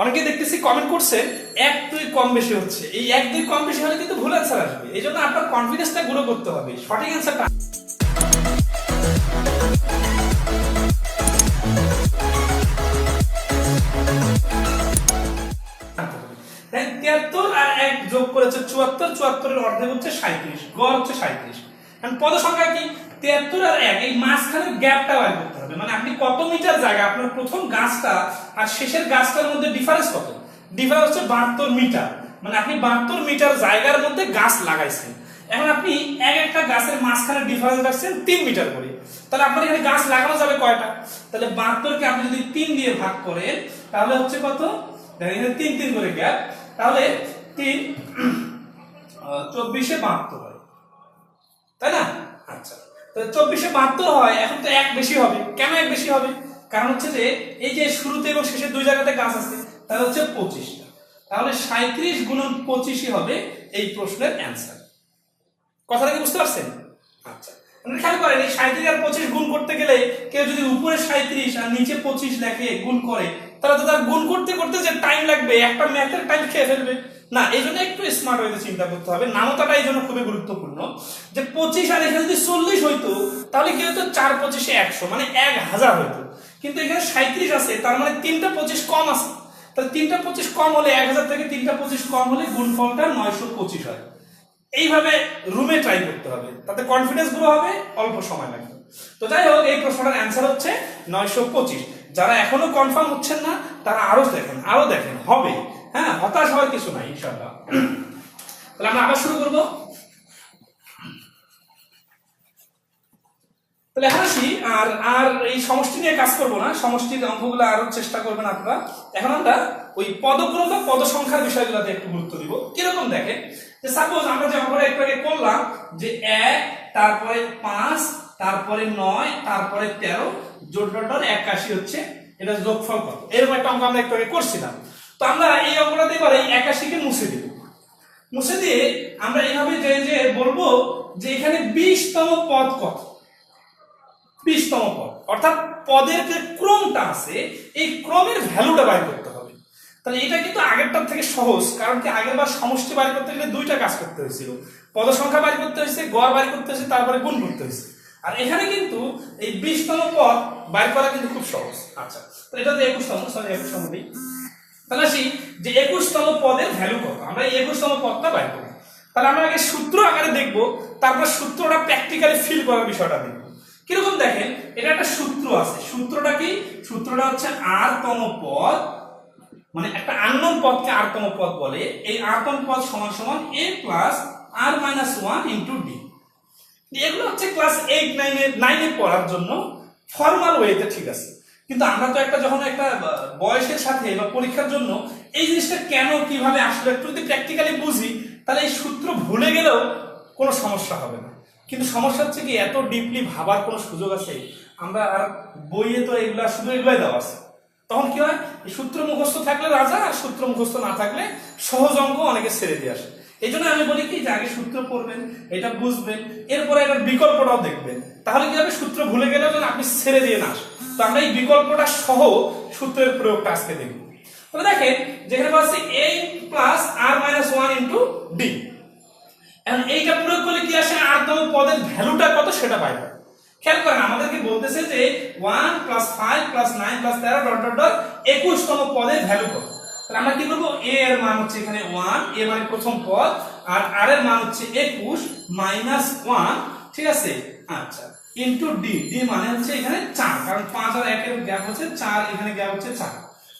অনেকে দেখতেছি কমেন্ট করছে, এক দুই কম বেশি হচ্ছে। এই এক দুই কম বেশি হলে কিন্তু ভুল অ্যান্সার আসবে। এই জন্য আপনার কনফিডেন্সটা গ্রো করতে হবে। সঠিক অ্যান্সারটা আর এক যোগ করেছে চুয়াত্তর, চুয়াত্তরের অর্ধেক হচ্ছে সাঁত্রিশ গড় হচ্ছে সাঁত্রিশ পদ সংখ্যা কি? তিয়াত্তর আর এক, এই মাঝখানের গ্যাপটা বার করতে হবে মানে আপনি কত মিটার জায়গা? আপনার প্রথম গাছটা আর শেষের গাছটার মধ্যে ডিফারেন্স কত? ডিফারেন্স হচ্ছে বাহাত্তর মিটার। মানে আপনি বাহাত্তর মিটার জায়গার মধ্যে গাছ লাগাইছেন। এখন আপনি এক একটা গাছের মাঝখানে ডিফারেন্স রাখছেন তিন মিটার করে। তাহলে আপনার এখানে গাছ লাগানো যাবে কয়টা? তাহলে বাহাত্তরকে আপনি যদি তিন দিয়ে ভাগ করেন, তাহলে হচ্ছে কত? দেখেন তিন তিন করে গ্যাপ তাহলে তিন চব্বিশে বাহাত্তর হয়। তাই না? আচ্ছা। চব্বিশে বাহাত্তর হয়, এখন তো এক বেশি হবে। কেন এক বেশি হবে? কারণ হচ্ছে যে, এই যে শুরুতে এবং শেষে দুই জায়গাতে গাছ আছে, তাহলে হচ্ছে পঁচিশটা। তাহলে সাঁত্রিশ গুণন পঁচিশই হবে এই প্রশ্নের অ্যান্সার কথাটা কি বুঝতে পারছেন? আচ্ছা খেয়াল করেন, এই সাঁত্রিশ আর পঁচিশ গুণ করতে গেলে কেউ যদি উপরে সাঁত্রিশ আর নিচে পঁচিশ লেখে, গুণ করে, তাহলে তো তার গুণ করতে করতে যে টাইম লাগবে, একটা ম্যাথের টাইম খেয়ে ফেলবে। না, এই জন্য একটু স্মার্ট হইতে চিন্তা করতে হবে। নামতাটা এই জন্য খুবই গুরুত্বপূর্ণ যে পঁচিশ আর এখানে যদি চল্লিশ হইতো, তাহলে কি হতো চার পঁচিশে একশো মানে এক হাজার হইতো। কিন্তু এখানে সাঁত্রিশ আছে, তার মানে তিনটা পঁচিশ কম আছে। তাহলে তিনটা পঁচিশ কম হলে এক হাজার থেকে তিনটা পঁচিশ কম হলে গুণফলটা নয়শো পঁচিশ হয়। এইভাবে রুমে ট্রাই করতে হবে। তাতে কনফিডেন্সগুলো হবে, অল্প সময় লাগবে। তো যাই হোক, এই প্রশ্নটার অ্যান্সার হচ্ছে নয়শো পঁচিশ। যারা এখনও কনফার্ম হচ্ছেন না, তারা আরও দেখেন আরও দেখেন, হবে। হ্যাঁ হতাশ হওয়ার কিছু নাই ইনশাল্লাহ তাহলে আমরা আবার শুরু করব? তাহলে এখন আসি, আর আর এই সমষ্টি নিয়ে কাজ করব না, সমষ্টির অঙ্কগুলো আরও চেষ্টা করবেন আপনারা। এখন আমরা ওই পদক্রম বা পদ সংখ্যার বিষয়গুলোতে একটু গুরুত্ব দিব। কীরকম দেখে যে সাপোজ আমরা যে অঙ্কটা একটু আগে করলাম, যে এক, তারপরে পাঁচ, তারপরে নয়, তারপরে তেরো জোট ডট একাশি হচ্ছে, এটা যোগফল কত? এরকম একটা অঙ্ক আমরা একটু আগে করছিলাম। তো আমরা এই অঙ্কটাতে এবার একাশিকে মুছে দিব। মুছে দিয়ে আমরা এইভাবে যে যে বলব যে এখানে বিশতম পদ কত? বিশতম পদ। অর্থাৎ পদের যে ক্রমটা আছে, এই ক্রমের ভ্যালুটা বাইর করতে হবে। তাহলে এটা কিন্তু আগেরটার থেকে সহজ, কারণ কি আগের বার সমষ্টি বাইর করতে গেলে দুইটা কাজ করতে হয়েছিল। পদ সংখ্যা বাইর করতে হয়েছে গড় বাইর করতে হয়েছে, তারপরে গুণ করতে হয়েছে। আর এখানে কিন্তু এই বিশতম পদ বাইর করা কিন্তু খুব সহজ। আচ্ছা তো এটা তো একুশতম সরি একুশতম দিই তাহলে আসি যে একুশতম পদের ভ্যালু কত? আমরা এই একুশতম পদটা বাইর করব। তাহলে আমরা আগে সূত্র আকারে দেখব, তারপর সূত্রটা প্র্যাকটিক্যালি ফিল করার বিষয়টা দেখব। কীরকম দেখেন? এটা একটা সূত্র আছে। সূত্রটা কি? সূত্রটা হচ্ছে আর তম পদ মানে একটা আননোন পদকে আর তম পদ বলে। এই আর পদ সমান সমান a plus r minus one into d এগুলো হচ্ছে ক্লাস এইট নাইনে নাইনে পড়ার জন্য ফর্মাল ওয়েতে ঠিক আছে। কিন্তু আমরা তো একটা যখন একটা বয়সের সাথে বা পরীক্ষার জন্য এই জিনিসটা কেন, কীভাবে আসলে, একটু যদি প্র্যাকটিক্যালি বুঝি, তাহলে এই সূত্র ভুলে গেলেও কোনো সমস্যা হবে না। কিন্তু সমস্যা হচ্ছে কি, এত ডিপলি ভাবার কোনো সুযোগ আছে, আমরা আর বইয়ে তো এগুলা, শুধু এগুলাই দেওয়া আছে। তখন কি হয় সূত্র মুখস্থ থাকলে রাজা, আর সূত্র মুখস্থ না থাকলে সহজ অঙ্ক অনেকে ছেড়ে দিয়ে আসে। এই জন্য আমি বলি কি, যে আগে সূত্র পড়বেন, এটা বুঝবেন, এরপরে এটার বিকল্পটাও দেখবেন। তাহলে কি হবে, সূত্র ভুলে গেলেও যেন আপনি ছেড়ে দিয়ে না আসেন। তো আমরা এই বিকল্পটা সহ সূত্রের প্রয়োগটা আজকে দেখব। তাহলে দেখেন, যেখানে আছে a plus r minus one into d এখন এইটা প্রয়োগ করলে কি আসে? আর তম পদের ভ্যালুটা কত সেটা পাইবে খেয়াল করেন, আমাদেরকে বলতেছে যে one plus five plus nine plus তেরো ডট ডট ডট একুশতম পদের ভ্যালু কত? তাহলে আমরা কি করব? এ এর মান হচ্ছে এখানে ওয়ান এ মানে প্রথম পদ, আর আর এর মান হচ্ছে একুশ মাইনাস ওয়ান ঠিক আছে? আচ্ছা। ইন্টু ডি ডি মানে হচ্ছে এখানে চার, কারণ পাঁচ আর একের গ্যাপ হচ্ছে চার, এখানে গ্যাপ হচ্ছে চার।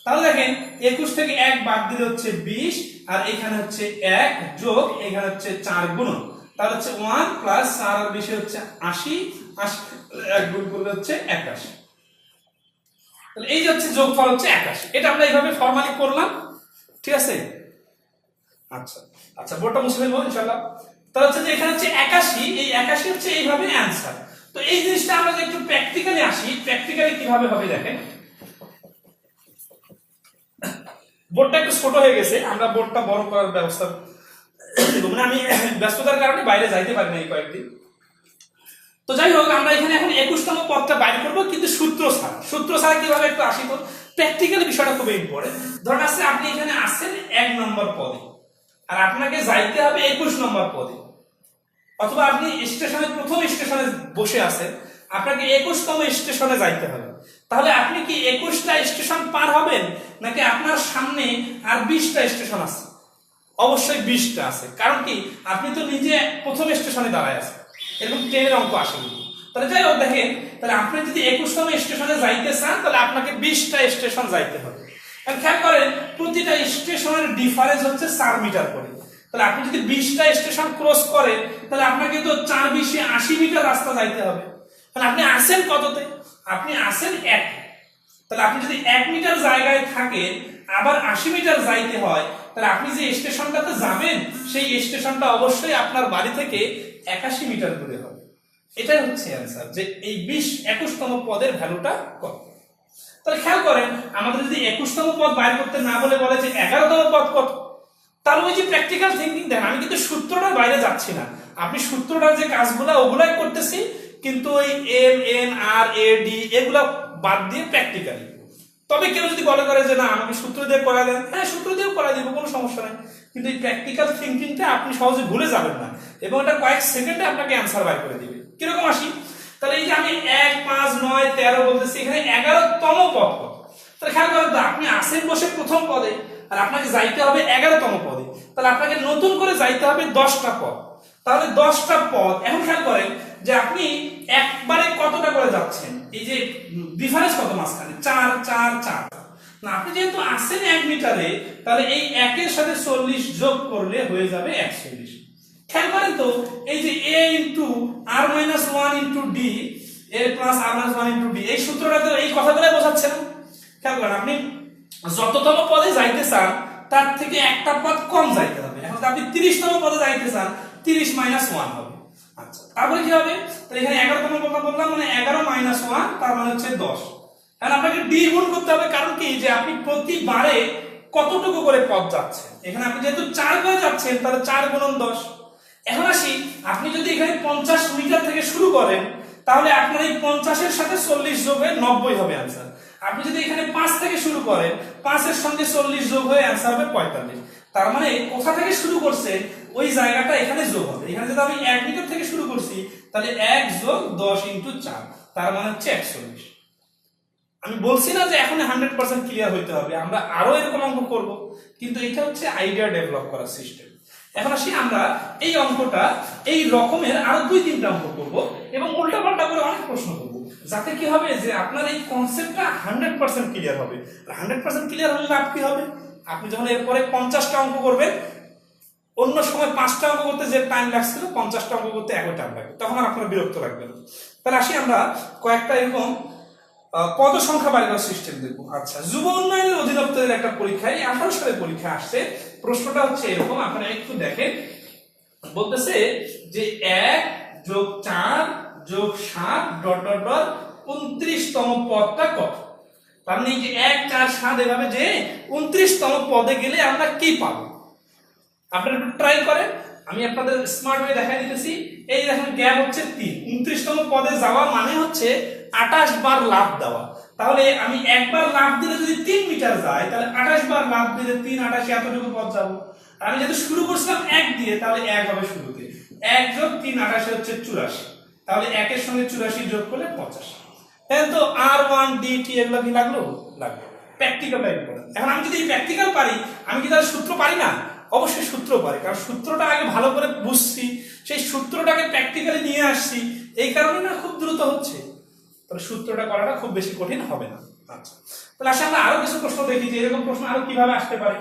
তাহলে দেখেন, একুশ থেকে এক বাদ দিলে হচ্ছে বিশ, আর এখানে হচ্ছে এক যোগ, এখানে হচ্ছে চার গুণ। তাহলে হচ্ছে ওয়ান প্লাস চার আর বিশে হচ্ছে আশি আশি, এক গুণ করলে হচ্ছে একাশি। এই যে হচ্ছে যোগফল হচ্ছে একাশি। এটা আমরা এইভাবে ফর্মালি করলাম, ঠিক আছে? আচ্ছা আচ্ছা বোর্ডটা মুছে ফেলব ইনশাল্লাহ তাহলে হচ্ছে যে এখানে হচ্ছে একাশি, এই একাশি হচ্ছে এইভাবে অ্যান্সার তো এই জিনিসটা আমরা যে একটু প্র্যাকটিক্যালি আসি প্র্যাকটিক্যালি কীভাবে হবে দেখেন। বোর্ডটা একটু ছোট হয়ে গেছে, আমরা বোর্ডটা বড় করার ব্যবস্থা মানে আমি ব্যস্ততার কারণে বাইরে যাইতে পারি না এই কয়েকদিন। তো যাই হোক, আমরা এখানে এখন একুশতম পদটা বাইর করব, কিন্তু সূত্র ছাড়া। সূত্র ছাড়া কীভাবে একটু আসি তো? প্র্যাকটিক্যালি বিষয়টা খুব ইম্পর্টেন্ট ধরেন আসছে আপনি এখানে আসছেন এক নম্বর পদে, আর আপনাকে যাইতে হবে একুশ নম্বর পদে। অথবা আপনি স্টেশনে, প্রথম স্টেশনে বসে আছেন, আপনাকে একুশতম স্টেশনে যাইতে হবে। তাহলে আপনি কি একুশটা স্টেশন পার হবেন, নাকি আপনার সামনে আর বিশটা স্টেশন আছে? অবশ্যই বিশটা আছে। কারণ কি, আপনি তো নিজে প্রথম স্টেশনে দাঁড়ায় আছেন। এরকম ট্রেনের অঙ্ক আসে কিন্তু। তাহলে যাই হোক, দেখেন, তাহলে আপনি যদি একুশতম স্টেশনে যাইতে চান, তাহলে আপনাকে বিশটা স্টেশন যাইতে হবে। খেয়াল করেন, প্রতিটা স্টেশনের ডিফারেন্স হচ্ছে চার মিটার করে। তাহলে আপনি যদি বিশটা স্টেশন ক্রস করেন, তাহলে আপনাকে তো চার বিশে আশি মিটার রাস্তা যাইতে হবে। তাহলে আপনি আসেন কততে? আপনি আসেন এক। তাহলে আপনি যদি এক মিটার জায়গায় থাকেন, আবার আশি মিটার যাইতে হয়, তাহলে আপনি যে স্টেশনটাতে যাবেন, সেই স্টেশনটা অবশ্যই আপনার বাড়ি থেকে একাশি মিটার দূরে হবে। এটাই হচ্ছে অ্যান্সার যে এই বিশ একুশতম পদের ভ্যালুটা কত? তাহলে খেয়াল করেন, আমাদের যদি একুশতম পদ বাইর করতে না বলে বলে যে এগারোতম পদ কত? তাহলে ওই যে প্র্যাকটিক্যাল থিঙ্কিং দেন, আমি কিন্তু সূত্রটার বাইরে যাচ্ছি না। আপনি সূত্রটার যে কাজগুলো, ওগুলাই করতেছি, কিন্তু ওই M N R A D এগুলা বাদ দিয়ে প্র্যাকটিক্যালি তবে কেউ যদি বলে করে যে, না, আমাকে সূত্র দিয়ে করা দেন হ্যাঁ সূত্র দিয়েও করা দিব, কোনো সমস্যা নেই। কিন্তু এই প্র্যাকটিক্যাল থিঙ্কিংটা আপনি সহজে ভুলে যাবেন না। এবং এটা কয়েক সেকেন্ডে আপনাকে অ্যান্সার বাই করে দিবে। কীরকম আসি? তাহলে এই যে আমি এক, পাঁচ, নয়, তেরো বলতেছি, এখানে এগারোতম পদ তাহলে খেয়াল করেন আপনি আসেন বসে প্রথম পদে। আর আপনাকে যাইতে হবে এগারোতম পদে। তাহলে আপনাকে নতুন করে যাইতে হবে দশটা পদ। তাহলে দশটা পদ, এখন খেয়াল করেন যে আপনি একবারে কতটা করে যাচ্ছেন? এই যে ডিফারেন্স কত মাঝখানে? চার চার চার। না, আপনি যেহেতু আসেন এক মিটারে, তাহলে এই একের সাথে চল্লিশ যোগ করলে হয়ে যাবে একচল্লিশ। খেয়াল করেন তো, এই যে a into r minus one into d a plus r minus one into d এই সূত্রটা তো এই কথাগুলোই বোঝাচ্ছে না। খেয়াল করেন, আপনি যততম পদে যাইতে চান, তার থেকে একটা পদ কম যাইতে হবে। এখন আপনি তিরিশতম পদে যাইতে চান, তিরিশ মাইনাস ওয়ান হবে। আচ্ছা তারপরে কি হবে? তাহলে এখানে এগারোতম কথা বললাম মানে এগারো মাইনাস ওয়ান তার মানে হচ্ছে দশ। এখন আপনাকে ডি গুণ করতে হবে, কারণ কি? যে আপনি প্রতিবারে কতটুকু করে পদ যাচ্ছেন? এখানে আপনি যেহেতু চার করে যাচ্ছেন, তাহলে চার গুণন দশ। এখন আসি, আপনি যদি এখানে পঞ্চাশ মিটার থেকে শুরু করেন, তাহলে আপনার এই পঞ্চাশের সাথে চল্লিশ যোগ হয়ে নব্বই হবে অ্যান্সার আপনি যদি এখানে পাঁচ থেকে শুরু করেন, পাঁচের সঙ্গে চল্লিশ যোগ হয়ে অ্যান্সার হবে পঁয়তাল্লিশ। তার মানে কোথা থেকে শুরু করছে? ওই জায়গাটা এখানে যোগ হবে। এখানে যদি আমি এক মিটার থেকে শুরু করছি, তাহলে এক যোগ দশ ইন্টু চার, তার মানে হচ্ছে একচল্লিশ। আমি বলছি না যে এখন হান্ড্রেড পার্সেন্ট ক্লিয়ার হইতে হবে, আমরা আরও এরকম অঙ্ক করব, কিন্তু এটা হচ্ছে আইডিয়া ডেভেলপ করার সিস্টেম এখন আসি আমরা এই অঙ্কটা, এই রকমের আরও দুই তিনটা অঙ্ক করব, এবং উল্টা পাল্টা করে অনেক প্রশ্ন করব। যাতে কি হবে যে আপনার এই কনসেপ্টটা হান্ড্রেড পার্সেন্ট ক্লিয়ার হবে। হান্ড্রেড পার্সেন্ট ক্লিয়ার হলে লাভ কি হবে? আপনি যখন এরপরে পঞ্চাশটা অঙ্ক করবেন, অন্য সময় পাঁচটা অঙ্ক করতে যে টাইম লাগছিল, পঞ্চাশটা অঙ্ক করতে একই টাইম লাগবে। তখন আর আপনার বিরক্ত লাগবে না। তাহলে আসি আমরা কয়েকটা এরকম পদ সংখ্যা বাড়িবার সিস্টেম দেখব। আচ্ছা যুব উন্নয়নের অধিদপ্তরের একটা পরীক্ষায় আঠারো সালের পরীক্ষা আসছে। প্রশ্নটা হচ্ছে এরকম, আপনারা একটু দেখেন। বলতেছে যে এক যোগ চার যোগ সাত ডট ডট ডট উনত্রিশতম পদটা কত? তার মানে যে এক, চার, সাত এভাবে যে উনত্রিশতম পদে গেলে আমরা কি পাবো? আপনারা একটু ট্রাই করেন। আমি আপনাদের স্মার্ট ওয়ে দেখাই দিতেছি। এই দেখেন গ্যাপ হচ্ছে তিন। উনত্রিশতম পদে যাওয়া মানে হচ্ছে আঠাশ বার লাভ দেওয়া। তাহলে আমি একবার লাভ দিলে যদি তিন মিটার যায়, তাহলে আঠাশ বার লাভ দিলে তিন, আঠাশে এতটুকু পথ যাব। আমি যেহেতু শুরু করছিলাম এক দিয়ে, তাহলে এক হবে শুরুতে। এক যোগ তিন, আঠাশে হচ্ছে চুরাশি। তাহলে একের সঙ্গে চুরাশি যোগ করলে পঁচাশি। তাহলে তো আর ওয়ান ডি টি এগুলো কি লাগল? লাগল প্র্যাকটিক্যাল টাইপ করে এখন আমি যদি প্র্যাকটিক্যাল পারি, আমি কি তার সূত্র পারি না? অবশ্যই সূত্র পারি, কারণ সূত্রটা আগে ভালো করে বুঝছি, সেই সূত্রটাকে প্র্যাকটিক্যালি নিয়ে আসছি, এই কারণে না খুব দ্রুত হচ্ছে। তাহলে সূত্রটা করাটা খুব বেশি কঠিন হবে না। আচ্ছা। তাহলে আসলে আমরা আরও কিছু প্রশ্ন দেখি যে এরকম প্রশ্ন আরও কীভাবে আসতে পারে?